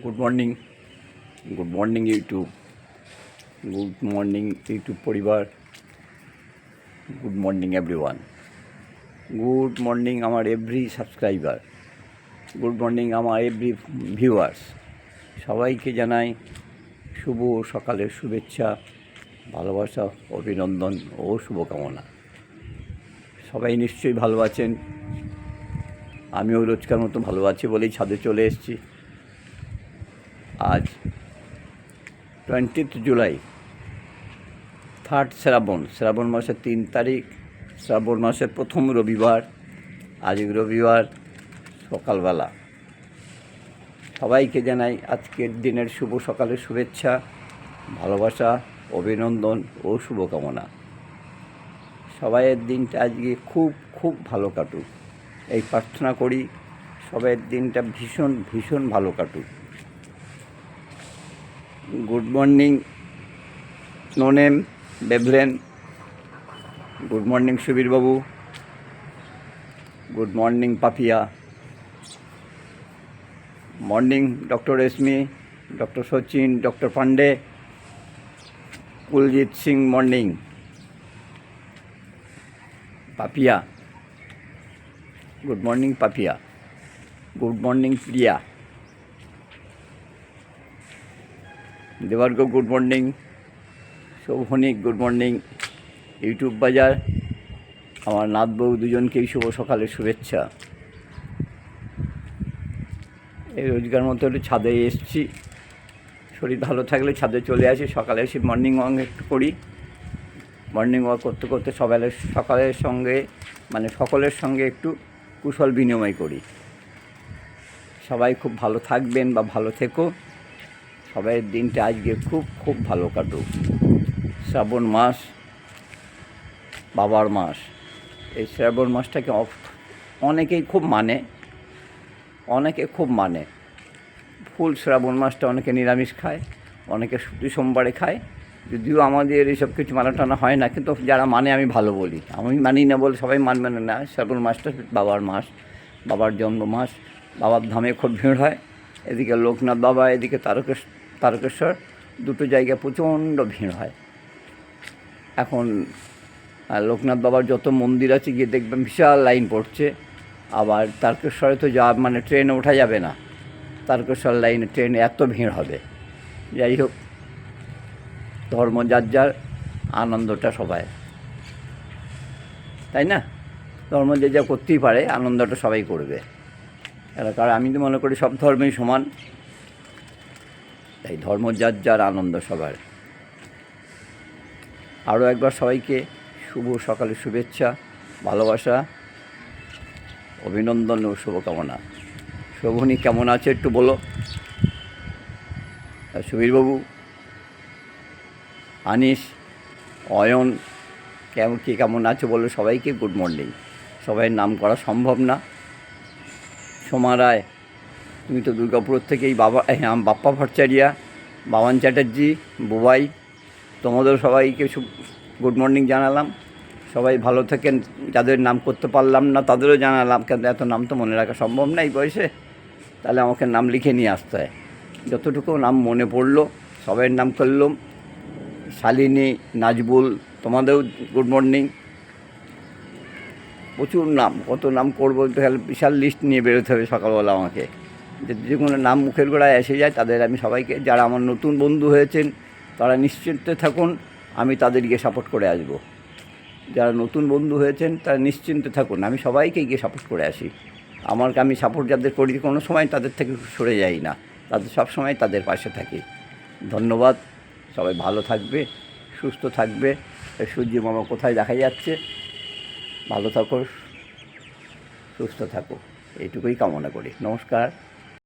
Good morning good morning YouTube good morning YouTube পরিবার. Good morning everyone good morning আমার every subscriber good morning আমার every viewers সবাইকে জানাই শুভ সকালের শুভেচ্ছা, ভালোবাসা, অভিনন্দন ও শুভকামনা। সবাই নিশ্চয়ই ভালো আছেন। আমিও রোজকার মতো ভালো আছি বলেই ছাদে চলে এসেছি। আজ টোয়েন্টিথ জুলাই থার্ড শ্রাবণ শ্রাবণ মাসের তিন তারিখ, শ্রাবণ মাসের প্রথম রবিবার, আজ রবিবার সকালবেলা। সবাইকে জানাই আজকের দিনের শুভ সকালের শুভেচ্ছা, ভালোবাসা, অভিনন্দন ও শুভকামনা। সবাইয়ের দিনটা আজকে খুব খুব ভালো কাটুক। এই প্রার্থনা করি, সবাইয়ের দিনটা ভীষণ ভীষণ ভালো কাটুক। গুড মর্নিং নোনেম বেভলেন good morning সুবীরবাবু good morning, Papiya. Morning, doctor Reshmi, doctor Sachin, doctor Pandey Kuljit Singh, morning. Papiya. Good morning, Papiya. Good morning, Priya. Debargha good morning Shobhanik good morning YouTube বাজার, আমার নাথ বউ দুজনকেই শুভ সকালের শুভেচ্ছা। এই রোজগার মতো একটু ছাদে এসছি। শরীর ভালো থাকলে ছাদে চলে আসি, সকালে এসে মর্নিং ওয়াক একটু করি। মর্নিং ওয়াক করতে করতে সকালে, সকালের সঙ্গে মানে সকলের সঙ্গে একটু কুশল বিনিময় করি। সবাই খুব ভালো থাকবেন বা ভালো থেকো। সবাইয়ের দিনটা আজকে খুব খুব ভালো কাটুক। শ্রাবণ মাস, বাবার মাস। এই শ্রাবণ মাসটাকে অনেকেই খুব মানে অনেকে খুব মানে। ফুল শ্রাবণ মাসটা অনেকে নিরামিষ খায়, অনেকে শুধু সোমবারে খায়। যদিও আমাদের এইসব কিছু মানা টানা হয় না, কিন্তু যারা মানে আমি ভালো বলি। আমি মানি না বলে সবাই মানবে না না। শ্রাবণ মাসটা বাবার মাস, বাবার জন্ম মাস বাবার ধামে খুব ভিড় হয়। এদিকে লোকনাথ বাবা, এদিকে তারকেশ, তারকেশ্বর, দুটো জায়গায় প্রচণ্ড ভিড় হয়। এখন লোকনাথ বাবার যত মন্দির আছে, গিয়ে দেখবেন বিশাল লাইন পড়ছে। আবার তারকেশ্বরে তো যা মানে ট্রেনে ওঠা যাবে না। তারকেশ্বর লাইনে ট্রেনে এত ভিড় হবে। যাই হোক, ধর্ম যার যার, আনন্দটা সবাই। তাই না? ধর্ম যে যা করতেই পারে, আনন্দটা সবাই করবে। কারণ আমি তো মনে করি সব ধর্মই সমান। তাই ধর্ম যার যার আনন্দ সবার। আরও একবার সবাইকে শুভ সকালে শুভেচ্ছা, ভালোবাসা, অভিনন্দন ও শুভকামনা। শোভনী, কেমন আছে একটু বলো? সুবীরবাবু, আনিস, অয়ন, কেমন, কে কেমন আছে বলো সবাইকে? Good morning. সবাইয়ের নাম করা সম্ভব না। সোমা রায়। তুমি তো দুর্গাপুর থেকেই বাবা হ্যাঁ বাপ্পা ভট্টাচারিয়া বাবান চ্যাটার্জি, বুবাই, তোমাদের সবাইকে গুড মর্নিং জানালাম। সবাই ভালো থাকেন, যাদের নাম করতে পারলাম না তাদেরও জানালাম, কেন এত নাম তো মনে রাখা সম্ভব না এই বয়সে। তাহলে আমাকে নাম লিখে নিয়ে আসতে হয়। যতটুকু নাম মনে পড়ল, সবাইয়ের নাম করলাম। শালিনী, নাজবুল, তোমাদেরও গুড মর্নিং। প্রচুর নাম, কত নাম করব তাহলে বিশাল লিস্ট নিয়ে বেরোতে হবে সকালবেলা আমাকে। যে কোনো নাম মুখের গোড়ায় এসে যায়, তাদের আমি সবাইকে, যারা আমার নতুন বন্ধু হয়েছেন, তারা নিশ্চিন্তে থাকুন, আমি তাদেরকে সাপোর্ট করে আসব। যারা নতুন বন্ধু হয়েছেন, তারা নিশ্চিন্তে থাকুন, আমি সবাইকে গিয়ে সাপোর্ট করে আসি। আমার আমি সাপোর্ট যাদের করি, কোনো সময় তাদের থেকে সরে যাই না, তাদের সব সময় তাদের পাশে থাকি। ধন্যবাদ, সবাই ভালো থাকবে, সুস্থ থাকবে। সূর্য মামা কোথায় দেখা যাচ্ছে? ভালো থাকো সুস্থ থাকো। এইটুকুই কামনা করি। নমস্কার।